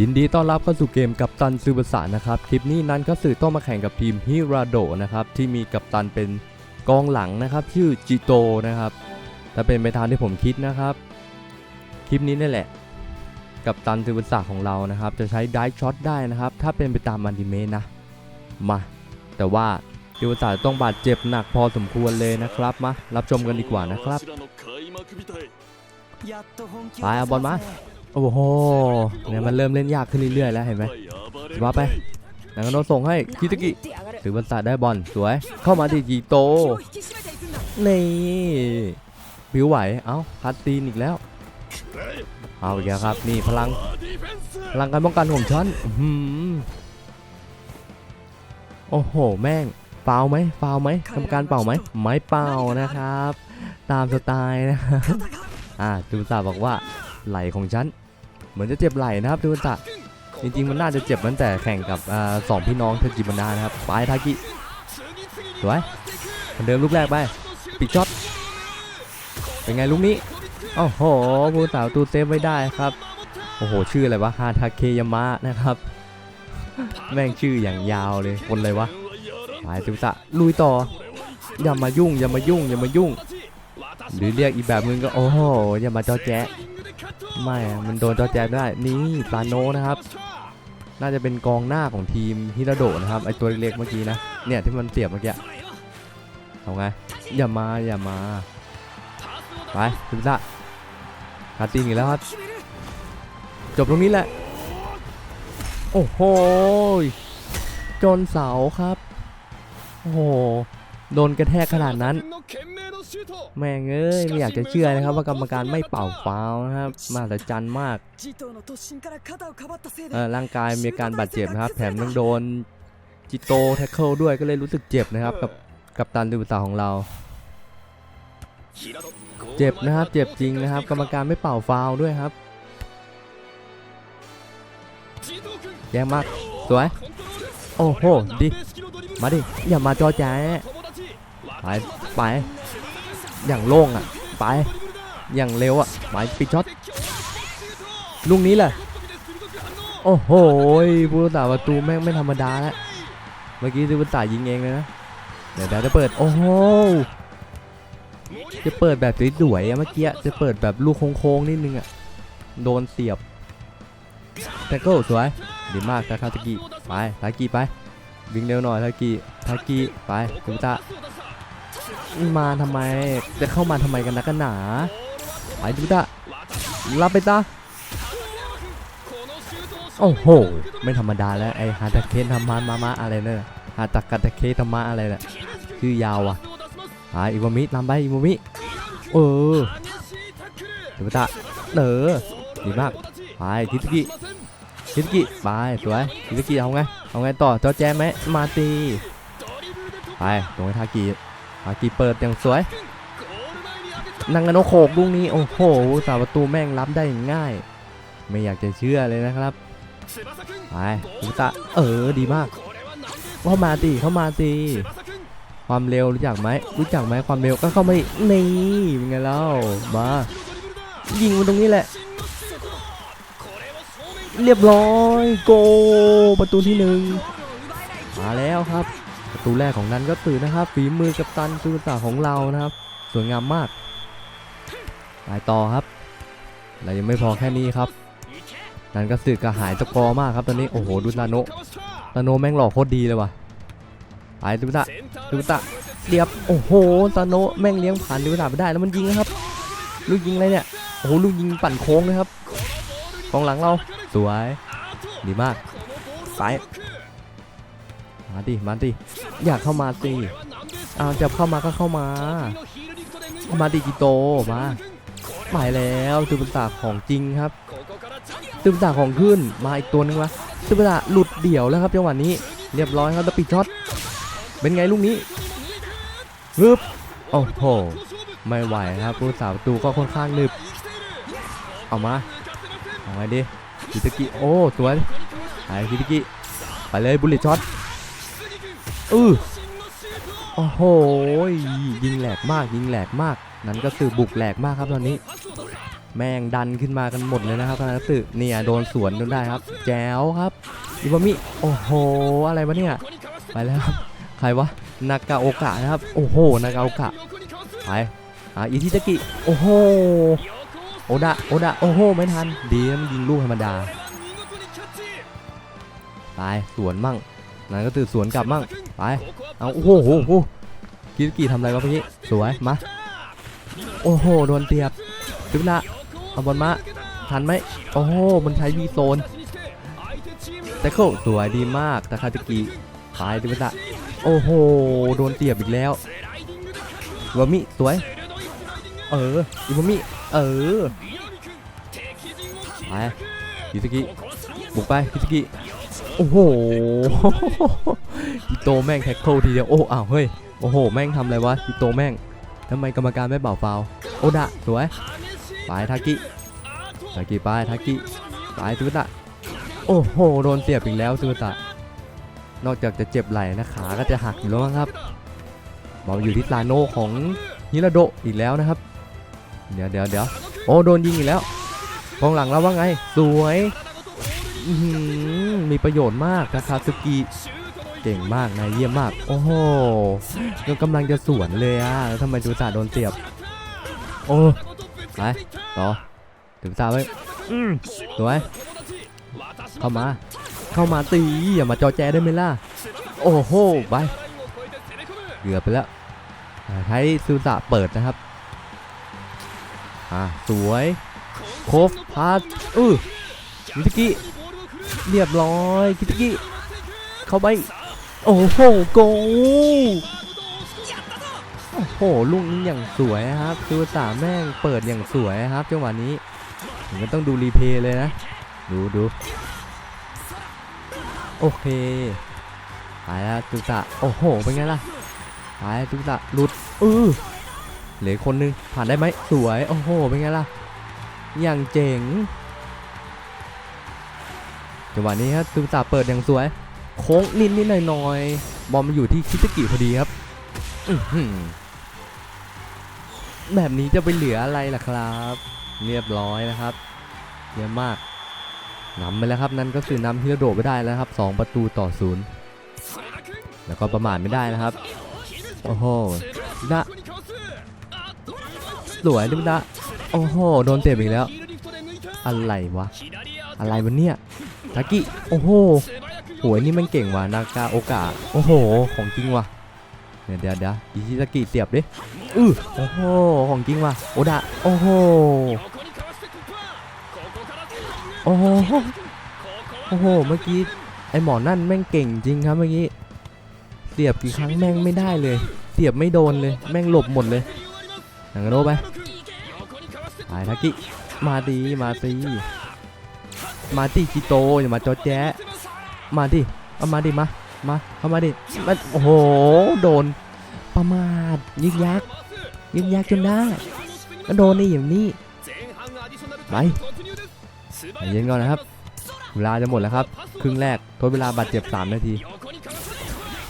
ยินดีต้อนรับเข้าสู่เกมกับตันซูบะสะนะครับ คลิปนี้นั้นก็สื่อต้องมาแข่งกับทีมฮิราโดนะครับ ที่มีกัปตันเป็นกองหลังนะครับ ชื่อจิโตนะครับถ้าเป็นไปตามที่ผมคิดนะครับ คลิปนี้นี่แหละ กับตันซูบะสะของเรานะครับ จะใช้ไดช็อตได้นะครับ ถ้าเป็นไปตามอนิเมะนะมาแต่ว่าซูบะสะต้องบาดเจ็บหนักพอสมควรเลยนะครับมารับชมกันดีกว่านะครับไปเอาบอลมา โอ้โหเนี่ยมันเริ่มเล่นยากขึ้นเรื่อยๆแล้วเห็นไหมว่าไปนางโนส่งให้คิตกิถือบันสาได้บอลสวย เข้ามาที่จีโตนี่ผิวไหวเอ้าคัดซีนอีกแล้วเอาอีกแล้วครับนี่พลังพลังการป้องกันของฉันอื้อหือโอ้โห แม่งเปล่าไหมเปล่าไหมกรรมการเป่าไหมไม่เป่านะครับ ตามสไตล์นะครับอ่าดูสาบอกว่าไหลของฉัน เหมือนจะเจ็บไหลนะครับดูสาจริงๆมันน่าจะเจ็บตั้งแต่แข่งกับอสองพี่น้องเทจิบันดานะครับปายทากิสวยเหมือนเดิมลูกแรกไปปิดช็อตเป็นไงลูกนี้โอ้โหผู้สาวตูเซฟไว้ได้ครับโอ้โห ชื่ออะไรวะฮาทาเคยามะนะครับ แม่งชื่ออย่างยาวเลยคนเลยวะไปตุสะลุยต่อ อย่ามายุ่ง อย่ามายุ่ง อย่ามายุ่ง หรือเรียกอีกแบบนึงก็ โอ้โห อย่ามาจอแจ๊ ไม่อะมันโดนจอแจ๊ะได้ นี่ปาโนนะครับ น่าจะเป็นกองหน้าของทีมฮิราโดะนะครับ ไอตัวเล็กๆเมื่อกี้นะ เนี่ยที่มันเสียบเมื่อกี้ เอาไง อย่ามา อย่ามา ไปตุสะคาตินอีกแล้วครับ จบตรงนี้แหละ โอ้โห จนเสาครับ โอ้โห โดนกระแทกขนาดนั้น แม่งเอ้ยไม่อยากจะเชื่อนะครับว่ากรรมการไม่เป่าฟาวล์นะครับมาแต่จันมากเออร่างกายมีอาการบาดเจ็บนะครับ แถมยังโดนจิโตแท็กเกิลด้วยก็เลยรู้สึกเจ็บนะครับ กับกับตันดูสาของเรา เจ็บนะครับเจ็บจริงนะครับ กรรมการไม่เป่าฟาวล์ด้วยครับแย่มากสวยโอ้โหดิมาดิอย่ามาจอแจ๊ะไปไป อย่างโล่งอะ ไป อย่างเร็วอะไปปิดช็อตลูกนี้แหละ โอ้โหผู้รักษาประตูแม่งไม่ธรรมดาแล้วเมื่อกี้ซื้อผู้รักษายิงเองเลยนะ เดี๋ยวจะเปิด โอ้โห จะเปิดแบบสวยๆเมื่อกี้ จะเปิดแบบลูกโค้งๆนิดนึงอะ โดนเสียบแท็กเกิลสวย ดีมากทาคาตะกิไปทากิไป วิ่งเร็วหน่อยทากิทากิไปกุตะ มาทำไม จะเข้ามาทำไมกันนะกันหนาไปกุตะรับไปตาโอ้โห ไม่ธรรมดาแล้วไอฮาตาเคนธรรมะมามะอะไรเนี่ยฮาตากาตะเคธรรมะอะไรเนี่ยชื่อยาวอะไปอิวามินำไปอิวามิ เออกุตะเออดีมาก ไปทิสกิคิสกิไปสวยคิสกิเอาไง เอาไงต่อจอแจมไหมมาตี ไปตรงให้ทากิ ทากิเปิดอย่างสวยนังกนโนโขกลูกนี้โอ้โหสาประตูแม่งรับได้อย่างง่าย ไม่อยากจะเชื่อเลยนะครับไปอุตะเออดีมากเข้ามาตีเข้ามาตีความเร็วรู้จักไหมรู้จักไหมความเร็วก็เข้ามาดินี่เป็นไงเล่ามายิงมันตรงนี้แหละ เรียบร้อยโกประตูที่หนึ่งมาแล้วครับ ประตูแรกของนั้นก็ตื่นนะครับฝีมือกับตันตูตาของเรานะครับ สวยงามมากไปต่อครับเรายังไม่พอแค่นี้ครับ นั้นก็สึกกระหายตะกอมากครับตอนนี้โอ้โหดูตาโนะตาโนะแม่งหล่อโคตรดีเลยว่ะไปดูตาดูตาเรียบโอ้โหตาโนะแม่งเลี้ยงผ่านดูตาไปได้แล้วมันยิงครับ ลูกยิงอะไรเนี่ยโอ้โหลูกยิงปั่นโค้งเลยครับกองหลังเราสวยดีมากไป มาดิมาดิอยากเข้ามาสิเอาจะเข้ามาก็เข้ามา มาดิกิโตมาไปแล้วตือเป็นตาของจริงครับตือเป็นตาของขึ้นมาอีกตัวนึงวะตือเป็นตาหลุดเดี่ยวแล้วครับจังหวะนี้เรียบร้อยครับแล้วปิดช็อตเป็นไงลูกนี้ฮึบโอ้โหไม่ไหวครับผู้สาวประตูก็ค่อนข้างหนึบเอามาเอาไงดีคิตากิโอ้สวยไปคิตากิไปเลยบุลเลตช็อต อือโอ้โห ยิงแหลกมาก ยิงแหลกมาก นั้นก็คือบุกแหลกมากครับตอนนี้ แม่งดันขึ้นมากันหมดเลยนะครับคณะตึเนี่ยโดนสวนจนได้ครับ แจ๋วครับอิวามิ โอ้โห อะไรวะเนี่ย ไปแล้วครับ ใครวะ นากาโอกะนะครับ โอ้โห นากาโอกะ ไป อะอิทิตากิ โอ้โห โอดะ โอดะ โอ้โห ไม่ทัน ดีนะมันยิงลูกธรรมดา ไป สวนมั่งนั่นก็ตื่นสวนกลับมั่ง ไป เอาโอ้โหโอ้โหกิตากิทำอะไรวะพี่สวย มา โอ้โห โดนเตียบจุ๊บละเอาบอลมาทันไหม โอ้โห มันใช้วีโซนแต่โคสวยดีมากตาคาตะกิตายดิบะโอ้โห โดนเตียบอีกแล้วอิวามิสวย เอออิวามิเออไปคิสกิบุกไปคิสกิโอ้โห ฮิโตแม่งแท็กเกิลทีเดียวโอ้อ้าวเฮ้ยโอ้โหแม่งทำอะไรวะฮิโตแม่งทำไมกรรมการไม่เป่าฟาวล์โอดะสวยไปทากิทากิไปทากิไปซูตะโอ้โหโดนเสียบอีกแล้วซูตะนอกจากจะเจ็บไหล่นะขาก็จะหักอยู่แล้วมั้งครับบอลอยู่ที่ลาโนของฮิราโดอีกแล้วนะครับ เดี๋ยวเดี๋ยวเดี๋ยวโอ้โดนยิงอีกแล้วกองหลังเราว่าไง สวยอื้อหือมีประโยชน์มากนะคาซึกิ เก่งมากนายเยี่ยมมาก โอ้โหก็กำลังจะสวนเลยอะแล้วทำไมซูตะโดนเสียบ โอ้ไปต่อถึงตาไว้อืมสวยเข้ามา เข้ามาตีอย่ามาจอแจได้ไหมล่ะ โอ้โหไปเกือบไปแล้วให้ซูซะเปิดนะครับอ่าสวยโคฟพาสอือคิตกิเรียบร้อยคิตกิเข้าไป โอ้โหโกโอ้โหลูกนี้อย่างสวยครับซูซะแม่งเปิดอย่างสวยครับจังหวะนี้ผมก็ต้องดูรีเพลย์เลยนะ ดูดูโอเคไปแล้วจุตะโอ้โห เป็นไงล่ะไปจุตะหลุดอือเหลือคนนึงผ่านได้ไหมสวย โอ้โห เป็นไงล่ะ อย่างเจ๋งจังหวะนี้ครับจุตะเปิดอย่างสวย โค้งนิดนิดหน่อยหน่อยบอลมาอยู่ที่คิสกิพอดีครับแบบนี้จะไปเหลืออะไรล่ะครับ เรียบร้อยนะครับเยอะมากนำไปแล้วครับนั่นก็คือนำฮิโรโดไปได้แล้วครับ 2 ประตูต่อศูนย์แล้วก็ประมาทไม่ได้นะครับ โอ้โหนะสวยดิมนะโอ้โหโดนเตะอีกแล้ว อะไรวะ อะไรวะเนี่ยทากิโอ้โห โหยนี่มันเก่งว่ะนากาโอกะโอ้โห ของจริงว่ะเดี๋ยวเดี๋ยวเดี๋ยวอิชิซากิเสียบดิอือโอ้โห ของจริงว่ะ โอดะ โอ้โห โอ้โห โอ้โห เมื่อกี้ ไอหมอนั่นแม่งเก่งจริงครับเมื่อกี้ เสียบกี่ครั้งแม่งไม่ได้เลย เสียบไม่โดนเลย แม่งหลบหมดเลยนังกระโดไปไปทากิ มาดี มาตีมาตีกิโตอย่ามาจอแจ๊ะ มาดิเอามาดิมา มาเข้ามาดิมาโอ้โห โดน ประมาทยึกยักยึกยักจนได้ก็โดนนี่อย่างนี้ไปเย็นก่อนนะครับ เวลาจะหมดแล้วครับ ครึ่งแรกทดเวลาบาดเจ็บ 3 นาที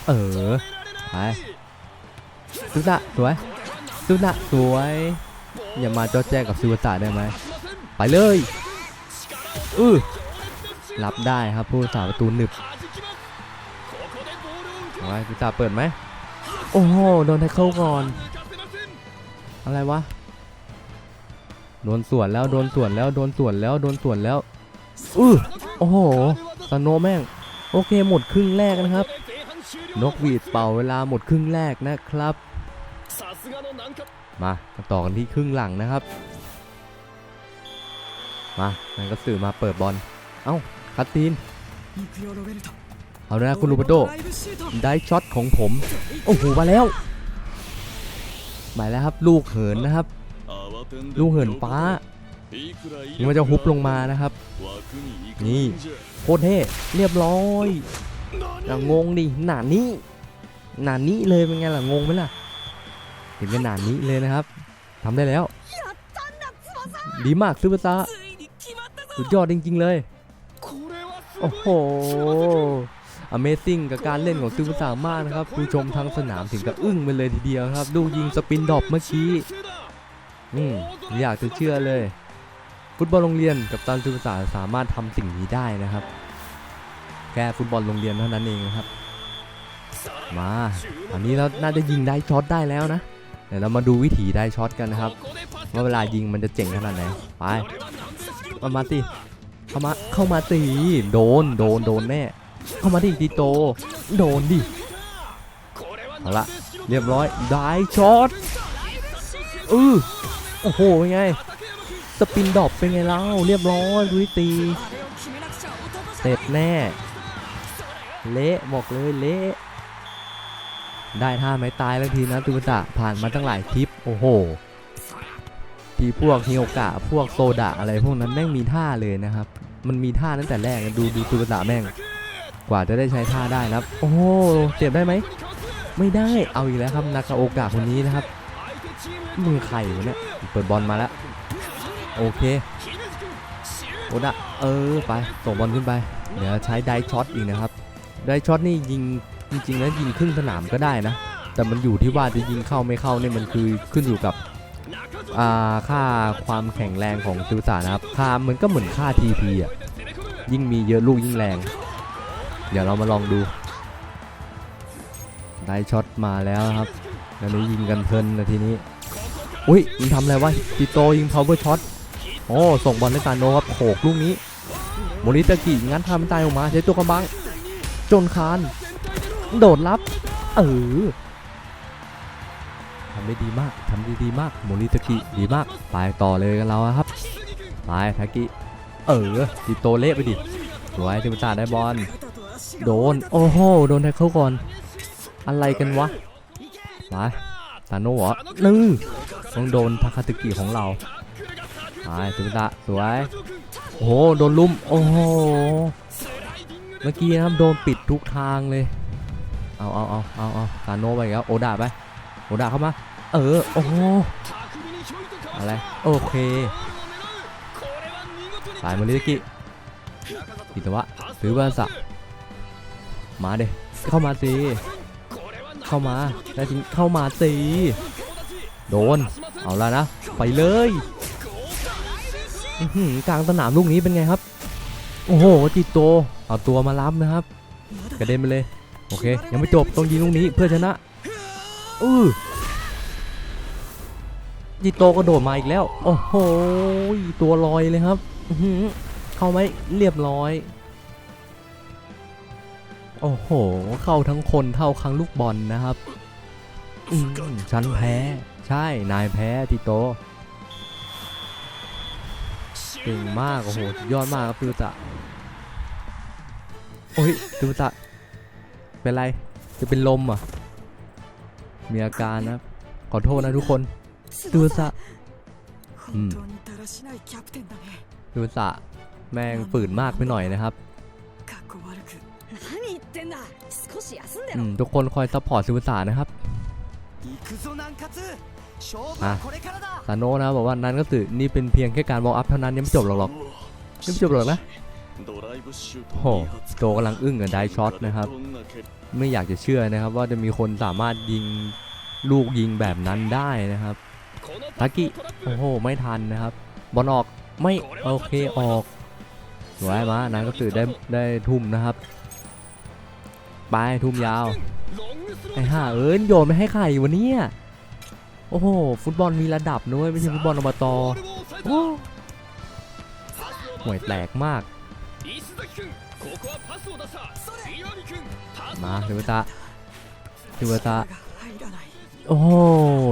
เออ ไปสุดะสวยสุดะสวย อย่ามาจอแจ้กับซิวตะได้ไหม ไปเลย อือ รับได้ครับผู้สาประตูหนึบเอาไว้ซิวตะเปิดไหมโอ้โหโดนแท็กเกิลก่อน อะไรวะโดนสวนแล้วโดนสวนแล้วโดนสวนแล้วโดนสวนแล้วอือโอ้โหสโนว์แม่งโอเคหมดครึ่งแรกนะครับ นกหวีดเป่าเวลาหมดครึ่งแรกนะครับ มาต่อกันที่ครึ่งหลังนะครับ มานั่นก็สื่อมาเปิดบอล เอ้า คัตตีนเอาเลยนะคุณลูปโตได้ช็อตของผม โอ้โห มาแล้ว มาแล้วครับ ลูกเหินนะครับ ลูกเหินฟ้านี่มันจะฮุบลงมานะครับ นี่โคตรเท่เรียบร้อยอย่างงงดิหนานี้หนานี้เลยเป็นไงล่ะงงไหมล่ะถึงจะหนานี้เลยนะครับทำได้แล้ว ดีมากซูเปอร์ซาร์สุดยอดจริงๆเลย โอ้โห Amazing กับการเล่นของซูเปอร์ซาร์มานะครับ ผู้ชมทางสนามถึงกับอึ้งไปเลยทีเดียวครับ ดูยิงสปินดอปเมื่อกี้อืมอยากจะเชื่อเลย ฟุตบอลโรงเรียนกับตันซูสาสามารถทำสิ่งนี้ได้นะครับ แค่ฟุตบอลโรงเรียนเท่านั้นเองนะครับ มาอันนี้เราน่าจะยิงได้ช็อตได้แล้วนะเดี๋ยวเรามาดูวิธีได้ช็อตกันนะครับว่าเวลายิงมันจะเจ๋งขนาดไหนไปมามาสิ เข้ามาเข้ามาสิโดนโดนโดนแน่เข้ามาดิติโต โดนดิเอาละเรียบร้อยได้ช็อตอือโอ้โหเป็นไงสปินดอปเป็นไงเล่าเรียบร้อยดุยตีเสร็จแน่เละบอกเลยเละได้ท่าไม้ตายแล้วทีนะตุกตะผ่านมาตั้งหลายคลิปโอ้โหทีพวกฮิโอกะพวกโซดะอะไรพวกนั้นแม่งมีท่าเลยนะครับ มันมีท่าตั้งแต่แรกนะดูดูตุกตะแม่ง กว่าจะได้ใช้ท่าได้นะครับ โอ้โหเจ็บได้ไหม ไม่ได้เอาอีกแล้วครับนากาโอกะคนนี้นะครับมึงใครวะเนี่ยเปิดบอลมาแล้ว โอเคโอดะเออไปส่งบอลขึ้นไปเดี๋ยวใช้ไดช็อตอีกนะครับไดช็อตนี่ยิงจริงๆแล้วยิงครึ่งสนามก็ได้นะ แต่มันอยู่ที่ว่าจะยิงเข้าไม่เข้าเนี่ยมันคือขึ้นอยู่กับ ค่าความแข็งแรงของซิวสานะครับค่ามันก็เหมือนค่า TP อะยิ่งมีเยอะลูกยิ่งแรง เดี๋ยวเรามาลองดู ได้ช็อตมาแล้วครับแล้วนี้ยิงกันเพลินนาทีนี้ อุ้ยมันทำอะไรวะจิโตยิง power shot โอ้ส่งบอลให้ตาโนครับโขกลูกนี้โมริตากิงั้นทำตายออกมาใช้ตัวกำบัง จนคาน โดดรับ เออ ได้ดีมากทำได้ดีมากโมริตากิดีมากไปต่อเลยกันเราครับไปทากิเออจิโตเละไปดิสวยทิมตาได้บอลโดนโอ้โหโดนแท็กเข้าก่อน อะไรกันวะไปตาโน่เหรอนึงต้องโดนทาคาตึกิของเราไปทิมตาสวยโอ้โหโดนลุ่มโอ้โหเมื่อกี้นะครับโดนปิดทุกทางเลยเอาเอาเอาเอาเอาตาโน่ไปแล้วโอดาไปโอดาเข้ามา เออ โอ้โหอะไร โอเคสายมาลิกิอิตวะซื้อบาสะมาเด้เข้ามาสิเข้ามาได้จริงเข้ามาสิโดน เอาละนะ ไปเลยกลางสนามลูกนี้เป็นไงครับ โอ้โหจิตโต เอาตัวมารับนะครับ กระเด็นไปเลย โอเค ยังไม่จบ ต้องยิงลูกนี้เพื่อชนะ อือ จิโตกระโดดมาอีกแล้ว โอ้โห ตัวลอยเลยครับเข้าไหมเรียบร้อย โอ้โห เข้าทั้งคนเท่าครั้งลูกบอลนะครับฉันแพ้ ใช่ นายแพ้จิโตเก่งมาก โอ้โห ยอดมากครับตูตะโอ้ยตูตะ เป็นไร จะเป็นลมอะ มีอาการนะ ขอโทษนะทุกคน ดูสะดูสะแม่งฝืนมากไปหน่อยนะครับทุกคนคอยซัพพอร์ตซูสานะครับอะซานโนนะบอกว่านั้นก็คือนี่เป็นเพียงแค่การวอลอัพเท่านั้นยังไม่จบหรอกหรอกยังไม่จบหรอกนะโหโตกำลังอึ้งกับไดช็อตนะครับ ไม่อยากจะเชื่อนะครับ ว่าจะมีคนสามารถยิงลูกยิงแบบนั้นได้นะครับ ทากิโอ้โห ไม่ทันนะครับ บอลออกไม่โอเคออกสวยมานะก็ตื่ได้ได้ทุ่มนะครับ ไปทุ่มยาว ไอ้ห่าเอิญโยนไม่ให้ใครวันนี้โอ้โห ฟุตบอลมีระดับนุ้ยไม่ใช่ฟุตบอลอบตโต้ห่วยแตกมาก มาทิวตาทิวตาโอ้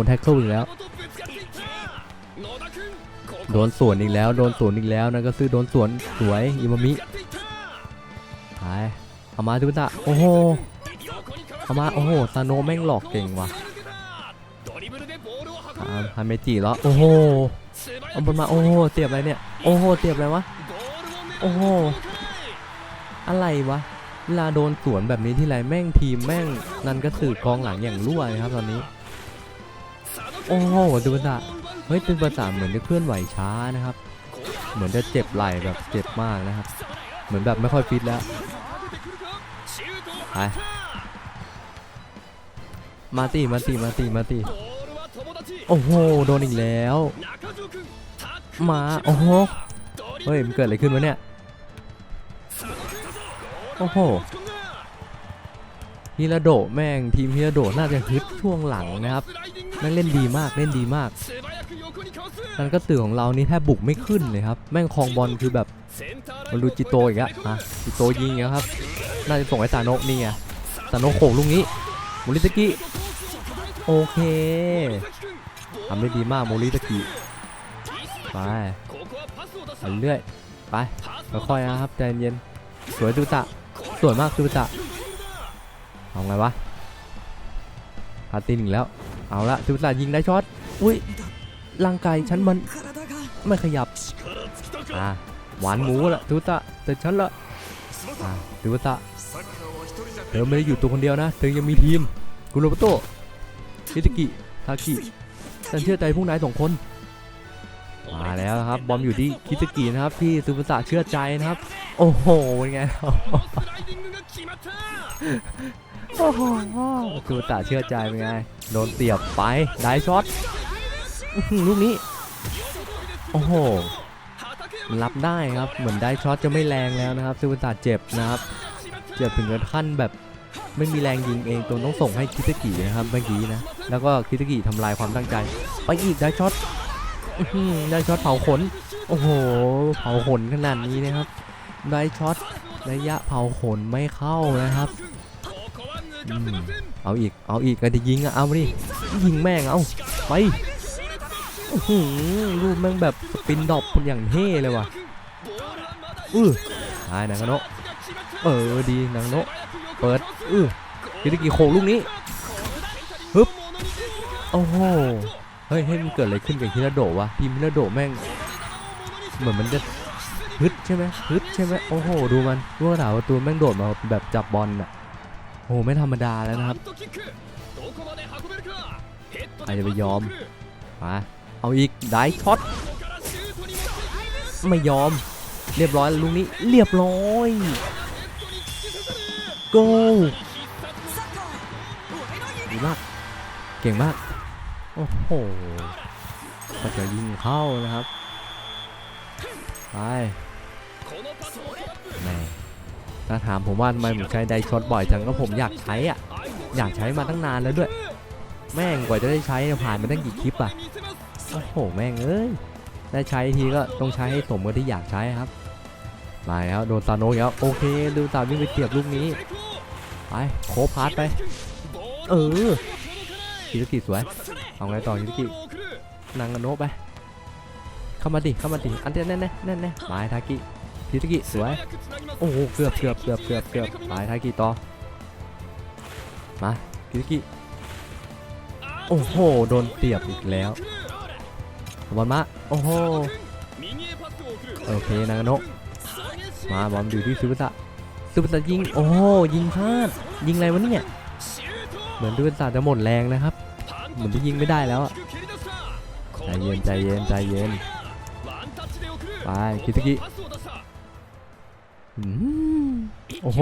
แท็กเกิลอีกแล้ว โดนสวนอีกแล้ว โดนสวนอีกแล้วนั่นก็ซื้อโดนสวนสวยอิมามิไปเอามาเทวตาโอ้โหเอามาโอ้โหซาโนแม่งหลอกเก่งว่ะฮาเมจิแล้วโอ้โหเอาบอลมาโอ้โหเสียบอะไรเนี่ยโอ้โหเสียบอะไรวะโอ้โหอะไรวะเวลาโดนสวนแบบนี้ที่ไรแม่งทีมแม่งนันก็สื่อกองหลังอย่างรั่วเลยครับตอนนี้ โอ้โหดูภาษา เฮ้ยเป็นภาษาเหมือนจะเคลื่อนไหวช้านะครับ เหมือนจะเจ็บไหล่แบบเจ็บมากนะครับ เหมือนแบบไม่ค่อยฟิตแล้วไปมาตีมาตีมาตีมาตีโอ้โหโดนอีกแล้วมาโอ้โหเฮ้ยมันเกิดอะไรขึ้นวะเนี่ยโอ้โหฮิราโดแม่งทีมฮิราโดน่าจะฮึดช่วงหลังนะครับแม่งเล่นดีมากเล่นดีมาก นั่นก็ตื่อของเรานี่แทบบุกไม่ขึ้นเลยครับ แม่งคลองบอลคือแบบมันดูจิโตอีกอะอะจิโตยิงอย่างครับ น่าจะส่งให้ซาโนะนี่ไงซาโนะโขกลูกนี้มูริตะกิโอเคทำได้ดีมากมูริตะกิไปไปเรื่อยไปค่อยๆนะครับใจเย็นสวยซูตะสวยมากซูตะเอาไงวะคาตินอีกแล้ว เอาละซูตะยิงได้ช็อตอุ้ย ร่างกายฉันมัน体がไม่ขยับอ่าหวานหมูละซูตะแต่ฉันละอ่าซูตะเธอไม่ได้อยู่ตัวคนเดียวนะ เธอยังมีทีมกุโรโบโตะฮิตากิทากิฉันเชื่อใจพวกนายสองคนมาแล้วนะครับ บอมอยู่ที่คิตากินะครับที่ซูเปอร์สตาร์เชื่อใจนะครับ โอ้โหเป็นไงครับโอ้โหซูเปอร์สตาร์เชื่อใจเป็นไงโดนเตียบไปได้ช็อตอื้อหือ ลูกนี้ โอ้โห รับได้ครับ เหมือนได้ช็อตจะไม่แรงแล้วนะครับซูเปอร์สตาร์เจ็บนะครับ เจ็บถึงกับขั้นแบบไม่มีแรงยิงเองตรงต้องส่งให้คิตากินะครับเมื่อกี้นะ แล้วก็คิตากิทำลายความตั้งใจ ไปอีกได้ช็อตได้ช็อตเผาขน โอ้โห เผาขนขนาดนี้นะครับ ได้ช็อตระยะเผาขนไม่เข้านะครับอเอาอีก เอาอีกก็จะยิงอะเอามาดิยิงแม่งเอาไป รูปแม่งแบบสปินดรอปอย่างเท่เลยว่ะอือได้นางโนะเออดีนางโนะเปิดอือคิตากิโคลูกนี้ฮึบโอ้โหเฮ้ยเฮ้ยมันเกิดอะไรขึ้นกับฮิราโดะวะทีมฮิราโดะแม่ง เหมือนมันจะฮึดใช่ไหมฮึดใช่ไหมโอ้โห ดูมันรู้ว่าถาวตัวแม่งโดดมาแบบจับบอลอะโอ้โหไม่ธรรมดาแล้วนะครับใครจะไปยอมมา เอาอีกได้ช็อตไม่ยอม เรียบร้อยลูกนี้เรียบร้อยโกดีมาก เก่งมาก โอ้โหก็จะยิงเข้านะครับ ไปแม่ถ้าถามผมว่าทำไมผมใช้ไดช็อตบ่อยจังก็ผมอยากใช้อะ อยากใช้มาตั้งนานแล้วด้วย แม่งกว่าจะได้ใช้ผ่านมาตั้งกี่คลิปอะ โอ้โหแม่งเอ้ยได้ใช้ทีก็ต้องใช้ให้สมกับที่อยากใช้ครับมาแล้วโดนซาโนะอีกแล้วโอเคดูตาวิ่งไปเสียบลูกนี้ไปโคพาร์ตไปเออคิตากิสวยเอาไงต่อคิตากินางกาโนไปเข้ามาดิเข้ามาดิอันเดียแน่แน่แน่แน่ไปทากิคิตากิสวยโอ้โหเกือบเกือบเกือบเกือบเกือบไปทากิต่อมาคิตากิโอ้โหโดนเตียบอีกแล้ว บอลมาโอ้โหโอเคนางโนะมาบอลอยู่ที่ซูเปอร์สะซูเปอร์สะยิงโอ้โหยิงพลาดยิงอะไรวะเนี่ยเหมือนซูเปอร์สะจะหมดแรงนะครับเหมือนจะยิงไม่ได้แล้วใจเย็นใจเย็นใจเย็นไปคิตากิโอ้โห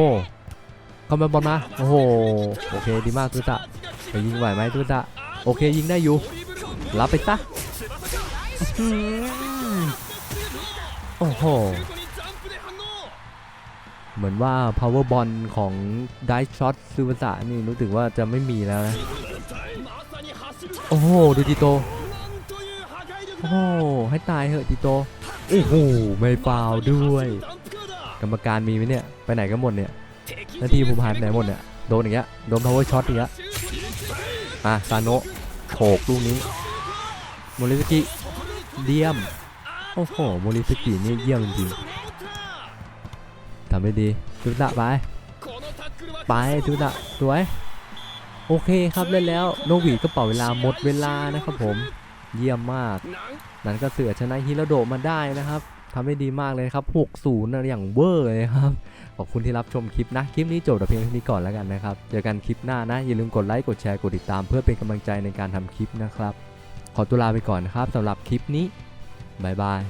เข้ามาบอลมาโอ้โหโอเคดีมากซูเปอร์สะไปยิงไหวไหมซูเปอร์สะโอเคยิงได้อยู่รับไปซะ โอ้โห เหมือนว่า power ball ของ dive shot ซูเปอร์สะนี่รู้สึกว่าจะไม่มีแล้วนะ โอ้โห ดูจิโต โอ้โห ให้ตายเหอะจิโต โอ้โห ไม่ฟาวด้วย กรรมการมีไหมเนี่ย ไปไหนกันหมดเนี่ย นาทีผมหายไปไหนหมดเนี่ย โดนอย่างเงี้ย โดน power shot อีกแล้วอะ ซาโนะโฉกลูกนี้ โมริสกิ เยี่ยม โอ้โหโมริสกินี่เยี่ยมจริงทำได้ดีทุตะไป ไปทุตะสวย โอเคครับเล่นแล้วโนวีก็เป่าเวลาหมดเวลานะครับผม เยี่ยมมาก นั้นก็เสือชนะฮิโรโดะมาได้นะครับทำได้ดีมากเลยครับ 6-0นะอย่างเวอร์เลยครับ ขอบคุณที่รับชมคลิปนะ คลิปนี้จบแต่เพียงเท่านี้ก่อนแล้วกันนะครับ เจอกันคลิปหน้านะ อย่าลืมกดไลค์ กดแชร์ กดติดตามเพื่อเป็นกำลังใจในการทำคลิปนะครับ ขอตัวลาไปก่อนนะครับสำหรับคลิปนี้ บ๊ายบาย